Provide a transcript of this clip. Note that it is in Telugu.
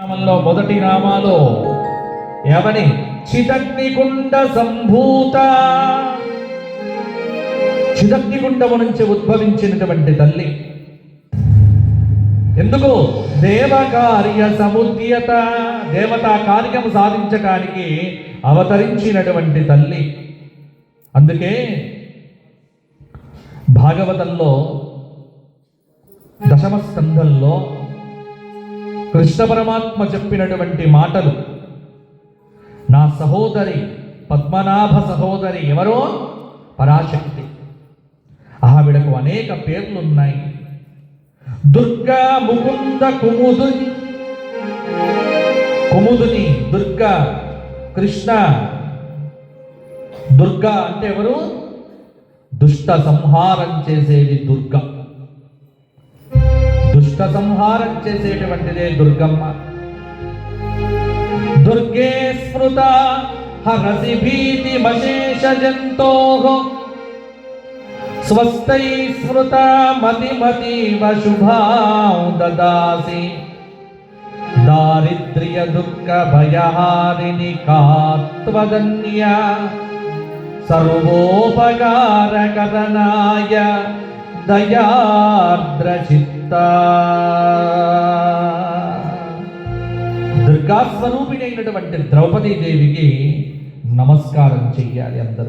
నామంలో మొదటి నామాలో ఎవని? చిదగ్నిగుండ సంభూత. చిదగ్నికుండము నుంచి ఉద్భవించినటువంటి తల్లి. ఎందుకు? దేవకార్య సముద్యత దేవతా కార్యము సాధించటానికి అవతరించినటువంటి తల్లి. అందుకే భాగవతంలో దశమ స్కంధంలో కృష్ణ పరమాత్మ చెప్పినటువంటి మాటలు. నా సహోదరి పద్మనాభ సహోదరి ఎవరో పరాశక్తి. ఆవిడకు అనేక పేర్లు ఉన్నాయి దుర్గా ముకుంద కుముదుని కుముదుని దుర్గా కృష్ణ. దుర్గా అంటే ఎవరు? దుష్ట సంహారం చేసేది దుర్గా. దుష్ట సంహారం చేసేటువంటిదే దుర్గమ్మ. దుర్గే స్మృత హరసి భీతి మశేష జంతో. స్వస్థై స్మృత మతి మతీవ శుభాం దదాసి. దారిద్ర్య దుఃఖ భయహారిణి కాత్వదన్య. సర్వోపకారకరణాయ దయార్ద్రచిత్త దుర్గా స్వరూపిణి అయినటువంటి ద్రౌపదీ దేవికి నమస్కారం చెయ్యాలి అందరూ.